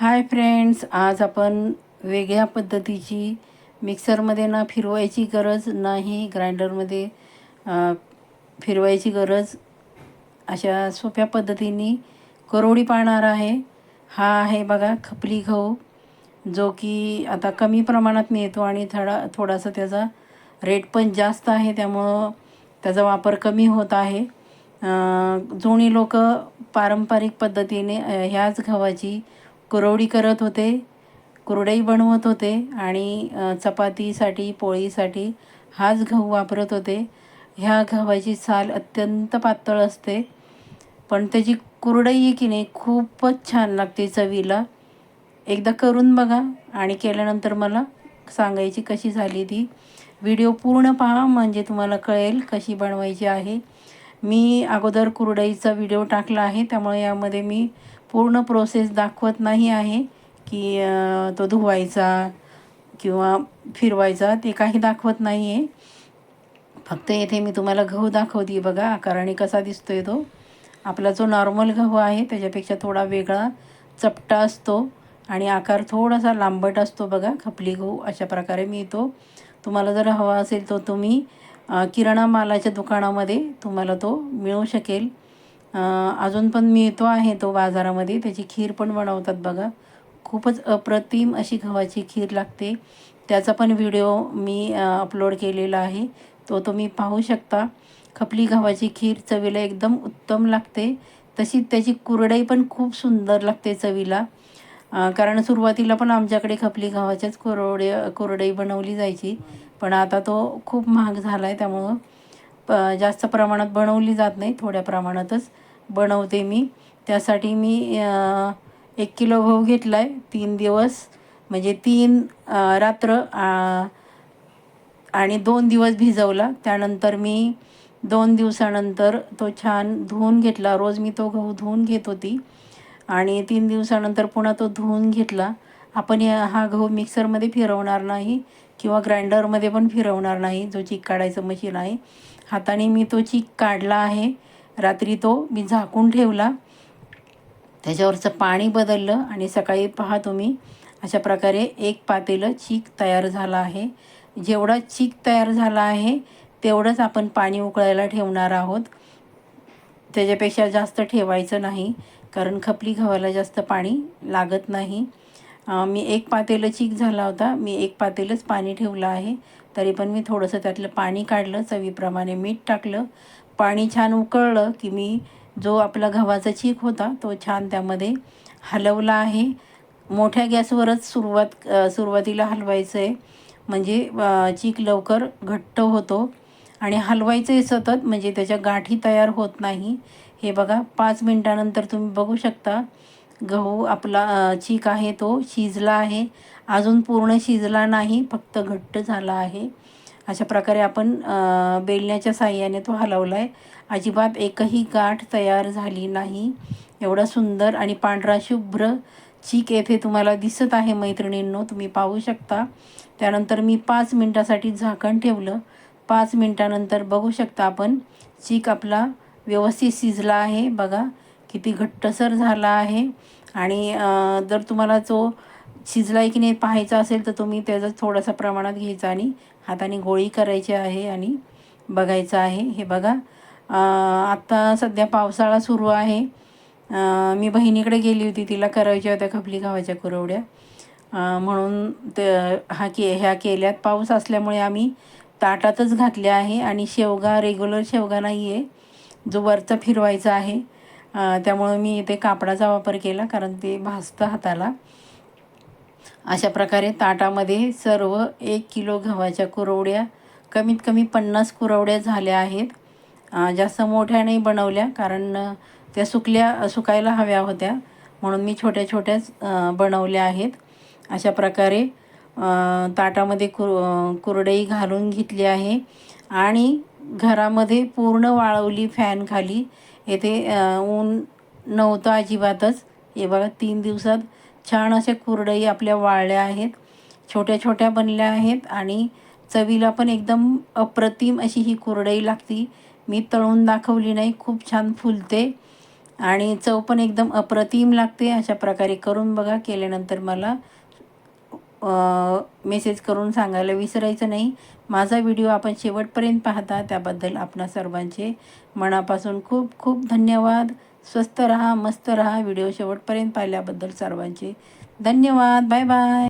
Hi friends आज आपण वेगळ्या पद्धतीची मिक्सरमध्ये ना फिरवायची गरज नाही. ग्राइंडरमध्ये फिरवायची गरज अशा सोप्या पद्धतीने करोडी पाळणार आहे. हा आहे बघा खपली गहू जो की आता कमी प्रमाणात मिळतो आणि थोडा थोडासा त्याचा रेट पण जास्त आहे. त्यामुळं त्याचा वापर कमी होत आहे. जुनी लोक पारंपरिक पद्धतीने ह्याच गव्हाची कुरवडी करत होते कुरडई बनवत होते आणि चपातीसाठी पोळीसाठी हाच गहू वापरत होते. ह्या गव्हाची साल अत्यंत पातळ असते पण त्याची कुरडई की नाही खूपच छान लागते चवीला. एकदा करून बघा आणि केल्यानंतर मला सांगायची कशी झाली ती. व्हिडिओ पूर्ण पहा म्हणजे तुम्हाला कळेल कशी बनवायची आहे. मी अगोदर कुरडईचा व्हिडिओ टाकला आहे त्यामुळे यामध्ये मी पूर्ण प्रोसेस दाखवत नाही आहे की तो धुवायचा किंवा फिरवायचा ते काही दाखवत नाही आहे फक्त येथे मी तुम्हाला गहू दाखवते बघा आकाराने कसा दिसतो आहे तो. आपला जो नॉर्मल गहू आहे त्याच्यापेक्षा थोडा वेगळा चपटा असतो आणि आकार थोडासा लांबट असतो बघा खपली गहू अशा प्रकारे मिळतो तुम्हाला जर हवा असेल तो तुम्ही किराणा मालाच्या दुकानामध्ये तुम्हाला तो मिळू शकेल. अजून पण मिळतो आहे तो बाजारामध्ये. त्याची खीर पण बनवतात बघा. खूपच अप्रतिम अशी गव्हाची खीर लागते. त्याचा पण व्हिडिओ मी अपलोड केलेला आहे. तो तुम्ही पाहू शकता. खपली गव्हाची खीर चवीला एकदम उत्तम लागते. तशी त्याची कुरडई पण खूप सुंदर लागते चवीला. कारण सुरुवातीला पण आमच्याकडे खपली गव्हाच्याच कुरवडे कुरडई बनवली जायची. पण आता तो खूप महाग झाला आहे त्यामुळं. प जास्त प्रमाणात बनवली जात नाही थोड्या प्रमाणातच बनवते मी. त्यासाठी मी एक किलो गहू घेतला आहे तीन दिवस. म्हणजे तीन रात्र आणि दोन दिवस भिजवला. त्यानंतर मी दोन दिवसानंतर तो छान धुवून घेतला. रोज मी तो गहू धुवून घेत होती. आणि तीन दिवसानंतर पुन्हा तो धुवून घेतला. आपण हा गहू मिक्सरमध्ये फिरवणार नाही किंवा ग्राइंडरमध्ये पण फिरवणार नाही जो चीक काढायचं मशीन आहे. हाताने मी तो चीक काढला आहे. रात्री तो मी झाकून ठेवला. त्याच्यावरचं पाणी बदललं आणि सकाळी पहा तुम्ही अशा प्रकारे एक पातेलं चीक तयार झाला आहे. जेवढा चीक तयार झाला आहे तेवढंच आपण पाणी उकळायला ठेवणार आहोत. त्याच्यापेक्षा जास्त ठेवायचं नाही कारण खपली गव्हाला जास्त पाणी लागत नाही. मी एक पातेलं चीक झाला होता. मी एक पातेलंच पाणी ठेवलं आहे. तरी पण मी थोडंसं त्यातलं पाणी काढलं चवीप्रमाणे मीठ टाकलं. पाणी छान उकळलं की मी जो आपला गव्हाचा चीक होता तो छान त्यामध्ये हलवला आहे. मोठ्या गॅसवरच सुरुवात सुरुवातीला हलवायचं आहे म्हणजे चीक लवकर घट्ट होतो. आणि हलवायचं आहे सतत म्हणजे त्याच्या गाठी तयार होत नाही. हे बघा पाच मिनटानंतर तुम्ही बघू शकता. गहू आपला चीक आहे तो शिजला आहे. अजून पूर्ण शिजला नाही फक्त घट्ट झाला आहे. अशा प्रकारे आपण बेलण्याच्या साह्याने तो हलवला आहे अजिबात एकही गाठ तयार झाली नाही. एवढा सुंदर आणि पांढरा शुभ्र चीक येथे तुम्हाला दिसत आहे मैत्रिणींनो. तुम्ही पाहू शकता. त्यानंतर मी पाच मिनटासाठी झाकण ठेवलं. पाच मिनटानंतर बघू शकता आपण चीक आपला व्यवस्थित शिजला आहे. बघा किती घट्टसर झाला आहे. आणि जर तुम्हाला जो शिजला आहे की नाही पाहायचा असेल तर तुम्ही त्याचा थोडासा प्रमाणात घ्यायचा आणि हाताने गोळी करायची आहे आणि बघायचं आहे. हे बघा. आत्ता सध्या पावसाळा सुरू आहे. मी बहिणीकडे गेली होती. तिला करायच्या होत्या खपली गावाच्या कुरवड्या. म्हणून ते हा के ह्या केल्यात. पाऊस असल्यामुळे आम्ही ताटातच घातल्या आहे आणि शेवगा रेग्युलर शेवगा नाही आहे जो वरचा फिरवायचा आहे त्यामुळं मी इथे कापडाचा वापर केला कारण ते भाजतं हाताला. अशा प्रकारे ताटामध्ये सर्व एक किलो गव्हाच्या कुरवड्या कमीत कमी पन्नास कुरवड्या झाल्या आहेत. जास्त मोठ्या नाही बनवल्या कारण त्या सुकल्या सुकायला हव्या होत्या. म्हणून मी छोट्या छोट्याच बनवल्या आहेत. अशा प्रकारे ताटामध्ये कुर कुरडई घालून घेतली आहे. आणि घरामध्ये पूर्ण वाळवली फॅन खाली. येथे ऊन नव्हतं अजिबातच. हे बघा तीन दिवसात छान अशा कुरडई आपल्या वाळल्या आहेत. छोट्या छोट्या बनल्या आहेत आणि चवीला पण एकदम अप्रतिम अशी ही कुरडई लागती. मी तळून दाखवली नाही खूप छान फुलते. आणि चव पण एकदम अप्रतिम लागते. अशा प्रकारे करून बघा केल्यानंतर मला मेसेज करून सांगायला विसरायचं नाही. माझा व्हिडिओ आपण शेवटपर्यंत पाहता त्याबद्दल आपणा सर्वांचे मनापासून खूप खूप धन्यवाद. स्वस्त रहा मस्त रहा. व्हिडिओ शेवटपर्यंत पाहिल्याबद्दल सर्वांचे धन्यवाद. Bye bye